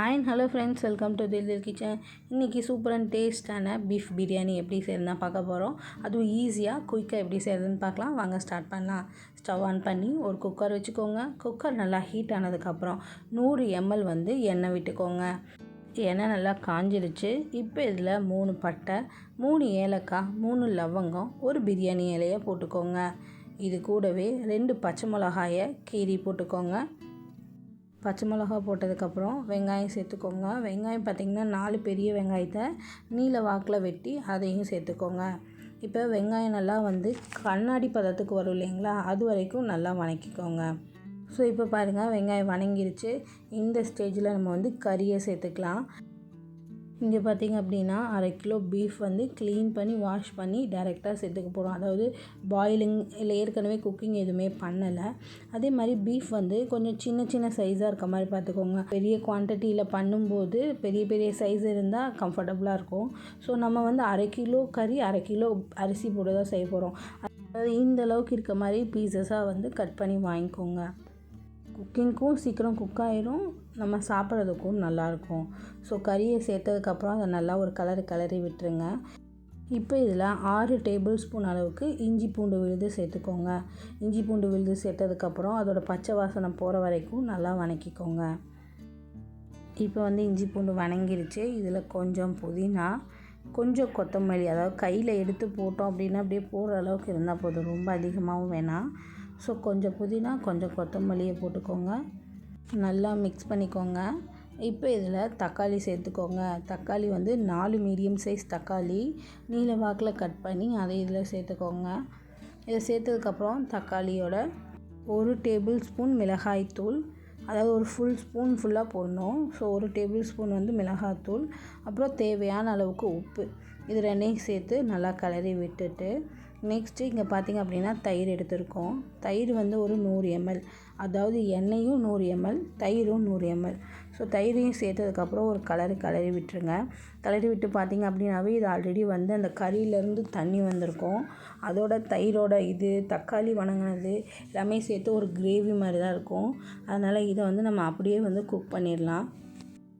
Hi hello friends welcome to Dil Dil kitchen இன்றைக்கி super and டேஸ்டான beef biryani எப்படி செய்யறதுனா பார்க்க போகிறோம் அதுவும் ஈஸியாக குயிக்காக எப்படி செய்யறதுன்னு பார்க்கலாம். வாங்க ஸ்டார்ட் பண்ணலாம். ஸ்டவ் ஆன் பண்ணி ஒரு குக்கர் வச்சுக்கோங்க. குக்கர் நல்லா ஹீட் ஆனதுக்கப்புறம் நூறு எம்எல் வந்து எண்ணெய் விட்டுக்கோங்க. எண்ணெய் நல்லா காஞ்சிருச்சு. இப்போ இதில் மூணு பட்டை மூணு ஏலக்காய் மூணு லவங்கம் ஒரு பிரியாணி இலையை போட்டுக்கோங்க. இது கூடவே ரெண்டு பச்சை மிளகாயை கீரி போட்டுக்கோங்க. பச்சை மிளகா போட்டதுக்கப்புறம் வெங்காயம் சேர்த்துக்கோங்க. வெங்காயம் பார்த்திங்கன்னா நாலு பெரிய வெங்காயத்தை நீல வாக்கில் வெட்டி அதையும் சேர்த்துக்கோங்க. இப்போ வெங்காயம் நல்லா வந்து கண்ணாடி பதத்துக்கு வரும் இல்லைங்களா? அது வரைக்கும் நல்லா வணக்கிக்கோங்க. ஸோ இப்போ பாருங்கள் வெங்காயம் வணங்கிருச்சு. இந்த ஸ்டேஜில் நம்ம வந்து கறியை சேர்த்துக்கலாம். இங்கே பார்த்திங்க அப்படின்னா அரை கிலோ பீஃப் வந்து க்ளீன் பண்ணி வாஷ் பண்ணி டேரெக்டாக சேர்த்துக்க போகிறோம் அதாவது பாயிலிங் இல்லை ஏற்கனவே குக்கிங் எதுவுமே பண்ணலை. அதே மாதிரி பீஃப் வந்து கொஞ்சம் சின்ன சின்ன சைஸாக இருக்க மாதிரி பார்த்துக்கோங்க பெரிய குவான்டிட்டியில் பண்ணும்போது பெரிய பெரிய சைஸ் இருந்தால் கம்ஃபர்டபுளாக இருக்கும். ஸோ நம்ம வந்து அரை கிலோ கறி அரை கிலோ அரிசி போட்டு தான் செய்ய போகிறோம் அதாவது இந்த அளவுக்கு இருக்க மாதிரி பீசஸாக வந்து கட் பண்ணி வாங்கிக்கோங்க. குக்கிங்க்கும் சீக்கிரம் குக் ஆயிரும். நம்ம சாப்பிட்றதுக்கும் நல்லாயிருக்கும். ஸோ கறியை சேர்த்ததுக்கப்புறம் அதை நல்லா ஒரு கலர் கலரி விட்டுருங்க. இப்போ இதில் ஆறு டேபிள் ஸ்பூன் அளவுக்கு இஞ்சி பூண்டு விழுது சேர்த்துக்கோங்க. இஞ்சி பூண்டு விழுது சேர்த்ததுக்கப்புறம் அதோடய பச்சை வாசனை போகிற வரைக்கும் நல்லா வணக்கிக்கோங்க. இப்போ வந்து இஞ்சி பூண்டு வணங்கிருச்சு. இதில் கொஞ்சம் புதினா கொஞ்சம் கொத்தமல்லி அதாவது கையில் எடுத்து போட்டோம் அப்படின்னா அப்படியே போடுற அளவுக்கு இருந்தால் போதும். ரொம்ப அதிகமாகவும் வேணாம். ஸோ கொஞ்சம் புதினா கொஞ்சம் கொத்தமல்லியை போட்டுக்கோங்க. நல்லா மிக்ஸ் பண்ணிக்கோங்க. இப்போ இதில் தக்காளி சேர்த்துக்கோங்க. தக்காளி வந்து நாலு மீடியம் சைஸ் தக்காளி. நீல வாக்கில் கட் பண்ணி அதை இதில் சேர்த்துக்கோங்க. இதை சேர்த்ததுக்கப்புறம் தக்காளியோட ஒரு டேபிள் ஸ்பூன் மிளகாய்த்தூள் அதாவது ஒரு ஃபுல் ஸ்பூன் ஃபுல்லாக போடணும். ஸோ ஒரு டேபிள் ஸ்பூன் வந்து மிளகாத்தூள் அப்புறம் தேவையான அளவுக்கு உப்பு. இது ரெண்டையும் சேர்த்து நல்லா கிளறி விட்டுட்டு நெக்ஸ்ட்டு இங்கே பார்த்திங்க அப்படின்னா தயிர் எடுத்திருக்கோம். தயிர் வந்து ஒரு நூறு எம்எல் அதாவது எண்ணெயும் நூறு எம்எல் தயிரும் நூறு எம்எல் ஸோ தயிரையும் சேர்த்ததுக்கப்புறம் ஒரு கலரு கலரி விட்டுருங்க. கலரி விட்டு பார்த்திங்க அப்படின்னாவே இது ஆல்ரெடி வந்து அந்த கறியிலேருந்து தண்ணி வந்திருக்கும். அதோட தயிரோட இது தக்காளி வணங்கினது எல்லாமே சேர்த்து ஒரு கிரேவி மாதிரி தான் இருக்கும். அதனால் இதை வந்து நம்ம அப்படியே வந்து குக் பண்ணிடலாம்.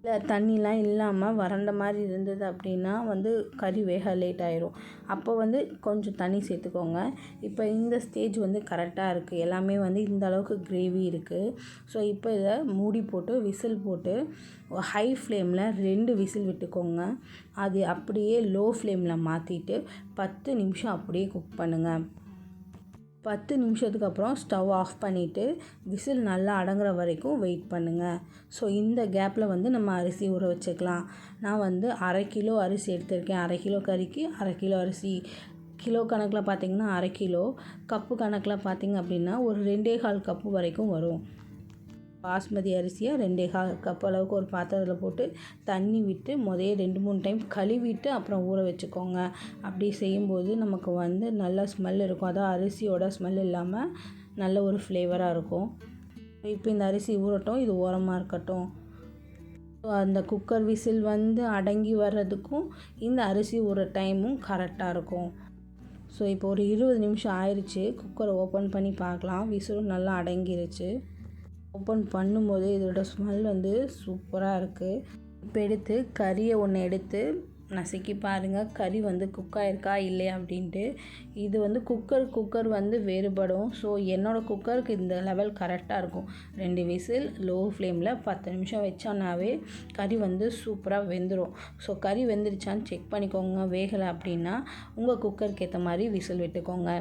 இல்லை தண்ணிலாம் இல்லாமல் வறண்ட மாதிரி இருந்தது அப்படின்னா வந்து கறி வேக லேட் ஆயிரும். அப்போ வந்து கொஞ்சம் தண்ணி சேர்த்துக்கோங்க. இப்போ இந்த ஸ்டேஜ் வந்து கரெக்டாக இருக்குது எல்லாமே வந்து இந்த அளவுக்கு கிரேவி இருக்குது ஸோ இப்போ இதை மூடி போட்டு விசில் போட்டு ஹை ஃப்ளேமில் ரெண்டு விசில் விட்டுக்கோங்க. அது அப்படியே லோ ஃப்ளேமில் மாற்றிட்டு பத்து நிமிஷம் அப்படியே குக் பண்ணுங்கள் பத்து நிமிஷத்துக்கு அப்புறம் ஸ்டவ் ஆஃப் பண்ணிவிட்டு விசில் நல்லா அடங்குற வரைக்கும் வெயிட் பண்ணுங்கள் ஸோ இந்த கேப்பில் வந்து நம்ம அரிசி ஊற வச்சுக்கலாம். நான் வந்து அரை கிலோ அரிசி எடுத்திருக்கேன். அரை கிலோ கறிக்கு அரை கிலோ அரிசி. கிலோ கணக்கில் பார்த்திங்கன்னா அரை கிலோ. கப்பு கணக்கில் பார்த்திங்க அப்படின்னா ஒரு ரெண்டே கால் கப்பு வரைக்கும் வரும். பாஸ்மதி அரிசியை ரெண்டே கால் கப் அளவுக்கு ஒரு பாத்திரத்தில் போட்டு தண்ணி விட்டு முதைய ரெண்டு மூணு டைம் கழுவிட்டு அப்புறம் ஊற வச்சுக்கோங்க. அப்படி செய்யும்போது நமக்கு வந்து நல்ல ஸ்மெல் இருக்கும். அதான் அரிசியோட ஸ்மெல் இல்லாமல் நல்ல ஒரு ஃப்ளேவராக இருக்கும். இப்போ இந்த அரிசி ஊறட்டும். இது ஓரமாக இருக்கட்டும். அந்த குக்கர் விசில் வந்து அடங்கி வர்றதுக்கும் இந்த அரிசி ஊற டைமும் கரெக்டாக இருக்கும். ஸோ இப்போ ஒரு இருபது நிமிஷம் ஆயிடுச்சு குக்கரை ஓப்பன் பண்ணி பார்க்கலாம். விசிலும் நல்லா அடங்கிருச்சு. ஓப்பன் பண்ணும்போது இதோட ஸ்மெல் வந்து சூப்பராக இருக்குது இப்போ எடுத்து கறியை ஒன்று எடுத்து நசுக்கி பாருங்கள் கறி வந்து குக் ஆகிருக்கா இல்லையா அப்படின்ட்டு. இது வந்து குக்கர் குக்கர் வந்து வேறுபடும். ஸோ என்னோடய குக்கருக்கு இந்த லெவல் கரெக்டாக இருக்கும். ரெண்டு விசில் லோ ஃப்ளேமில் பத்து நிமிஷம் வச்சோன்னாவே கறி வந்து சூப்பராக வெந்துடும் ஸோ கறி வெந்துருச்சான்னு செக் பண்ணிக்கோங்க. வேகலை அப்படின்னா உங்கள் குக்கருக்கு ஏற்ற மாதிரி விசில் விட்டுக்கோங்க.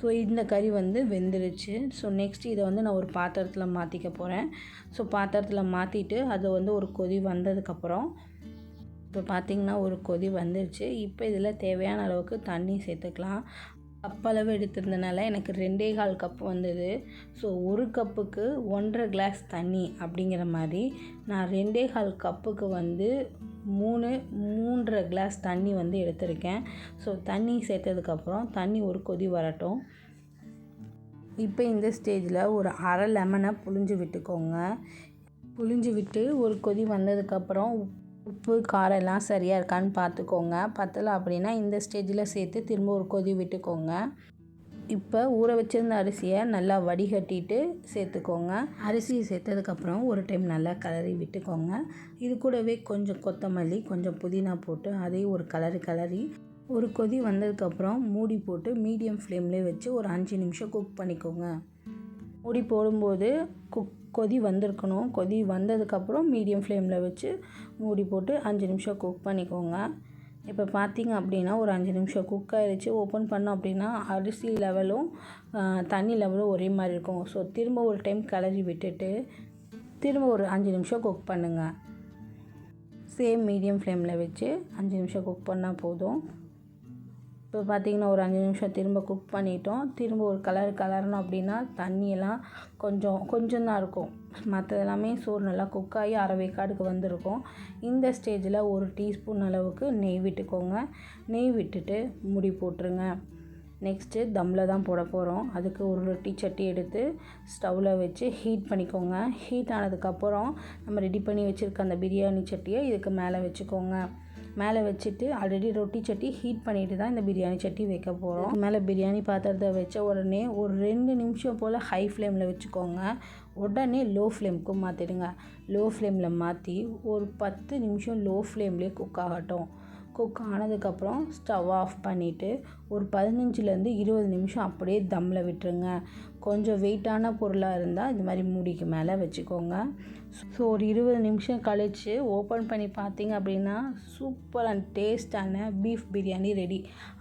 ஸோ இந்த கறி வந்து வெந்துருச்சு. ஸோ நெக்ஸ்ட் இதை வந்து நான் ஒரு பாத்திரத்தில் மாற்றிக்க போகிறேன் ஸோ பாத்திரத்தில் மாற்றிட்டு அது வந்து ஒரு கொதி வந்ததுக்கப்புறம் இப்போ பார்த்திங்கன்னா ஒரு கொதி வந்துருச்சு. இப்போ இதில் தேவையான அளவுக்கு தண்ணி சேர்த்துக்கலாம். கப்பளவு எடுத்திருந்தனால எனக்கு ரெண்டே கால் கப் வந்தது. ஸோ ஒரு கப்புக்கு ஒன்றரை கிளாஸ் தண்ணி அப்படிங்கிற மாதிரி நான் ரெண்டே கால் கப்புக்கு வந்து மூணு மூன்றரை கிளாஸ் தண்ணி வந்து எடுத்திருக்கேன். ஸோ தண்ணி சேர்த்ததுக்கப்புறம் தண்ணி ஒரு கொதி வரட்டும். இப்போ இந்த ஸ்டேஜில் ஒரு அரை லெமனை புழிஞ்சு விட்டுக்கோங்க. புழிஞ்சு விட்டு ஒரு கொதி வந்ததுக்கப்புறம் உப்பு காரம் எல்லாம் சரியாக இருக்கான்னு பார்த்துக்கோங்க பத்தலை அப்படின்னா இந்த ஸ்டேஜில் சேர்த்து திரும்ப ஒரு கொதி விட்டுக்கோங்க. இப்போ ஊற வச்சிருந்த அரிசியை நல்லா வடிகட்டிட்டு சேர்த்துக்கோங்க. அரிசியை சேர்த்ததுக்கப்புறம் ஒரு டைம் நல்லா கலரி விட்டுக்கோங்க. இது கூடவே கொஞ்சம் கொத்தமல்லி கொஞ்சம் புதினா போட்டு அதையும் ஒரு கலரி கலரி ஒரு கொதி வந்ததுக்கப்புறம் மூடி போட்டு மீடியம் ஃப்ளேம்லேயே வச்சு ஒரு அஞ்சு நிமிஷம் குக் பண்ணிக்கோங்க. மூடி போடும்போது குக் கொதி வந்திருக்கணும். கொதி வந்ததுக்கப்புறம் மீடியம் ஃப்ளேமில் வச்சு மூடி போட்டு அஞ்சு நிமிஷம் குக் பண்ணிக்கோங்க. இப்போ பார்த்தீங்க அப்படின்னா ஒரு அஞ்சு நிமிஷம் குக் ஆகிடுச்சு ஓப்பன் பண்ணோம் அப்படின்னா அரிசி லெவலும் தண்ணி லெவலும் ஒரே மாதிரி இருக்கும். ஸோ திரும்ப ஒரு டைம் கிளறி விட்டுட்டு திரும்ப ஒரு அஞ்சு நிமிஷம் குக் பண்ணுங்கள் சேம் மீடியம் ஃப்ளேமில் வச்சு அஞ்சு நிமிஷம் குக் பண்ணால் போதும். இப்போ பார்த்திங்கன்னா ஒரு அஞ்சு நிமிஷம் திரும்ப குக் பண்ணிட்டோம். திரும்ப ஒரு கலர் கலரணும் அப்படின்னா தண்ணியெல்லாம் கொஞ்சம் கொஞ்சம் தான் இருக்கும். மற்ற எல்லாமே சோறு நல்லா குக் ஆகி அரை வேக்காடுக்கு வந்திருக்கும். இந்த ஸ்டேஜில் ஒரு டீஸ்பூன் அளவுக்கு நெய் விட்டுக்கோங்க. நெய் விட்டுட்டு முடி போட்டுருங்க. நெக்ஸ்ட்டு தம்மில் தான் போட போகிறோம் அதுக்கு ஒரு ரொட்டி சட்டி எடுத்து ஸ்டவ்வில் வச்சு ஹீட் பண்ணிக்கோங்க. ஹீட் ஆனதுக்கப்புறம் நம்ம ரெடி பண்ணி வச்சுருக்க அந்த பிரியாணி சட்டியை இதுக்கு மேலே வச்சுக்கோங்க. மேலே வச்சுட்டு ஆல்ரெடி ரொட்டி சட்டி ஹீட் பண்ணிட்டு தான் இந்த பிரியாணி சட்டி வைக்க போகிறோம் மேலே பிரியாணி பாத்திரத்தை வச்ச உடனே ஒரு ரெண்டு நிமிஷம் போல் ஹை ஃப்ளேமில் வச்சுக்கோங்க. உடனே லோ ஃப்ளேமுக்கு மாற்றிடுங்க லோ ஃப்ளேமில் மாற்றி ஒரு பத்து நிமிஷம் லோ ஃப்ளேம்லேயே குக் ஆகட்டும். குக் ஆனதுக்கப்புறம் ஸ்டவ் ஆஃப் பண்ணிவிட்டு ஒரு பதினஞ்சுலேருந்து இருபது நிமிஷம் அப்படியே தம்மில் விட்டுருங்க. கொஞ்சம் வெயிட்டான பொருளாக இருந்தால் இந்த மாதிரி மூடிக்கு மேலே வச்சுக்கோங்க. ஸோ ஒரு இருபது நிமிஷம் கழித்து ஓப்பன் பண்ணி பார்த்தீங்க அப்படின்னா சூப்பர் அண்ட் டேஸ்டான பீஃப் பிரியாணி ரெடி.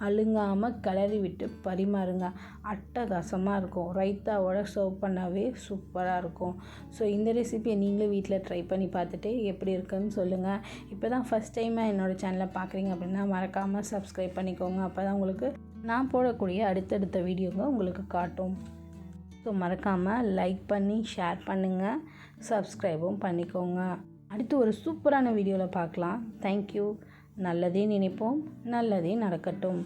அழுங்காமல் கிளறி விட்டு பரிமாறுங்க. அட்டகாசமாக இருக்கும். ரைத்தாவோட சர்வ் பண்ணாவே சூப்பராக இருக்கும். ஸோ இந்த ரெசிபியை நீங்களும் வீட்டில் ட்ரை பண்ணி பார்த்துட்டு எப்படி இருக்குன்னு சொல்லுங்கள் இப்போ தான் ஃபஸ்ட் டைமாக என்னோடய சேனலை பார்க்குறீங்க அப்படின்னா மறக்காமல் சப்ஸ்கிரைப் பண்ணிக்கோங்க. அப்போ தான் உங்களுக்கு நான் போடக்கூடிய அடுத்தடுத்த வீடியோங்க உங்களுக்கு காட்டும். ஸோ மறக்காமல் லைக் பண்ணி ஷேர் பண்ணுங்கள் சப்ஸ்கிரைபும் பண்ணிக்கோங்க. அடுத்து ஒரு சூப்பரான வீடியோவில் பார்க்கலாம். தேங்க்யூ நல்லதே நினைப்போம். நல்லதே நடக்கட்டும்.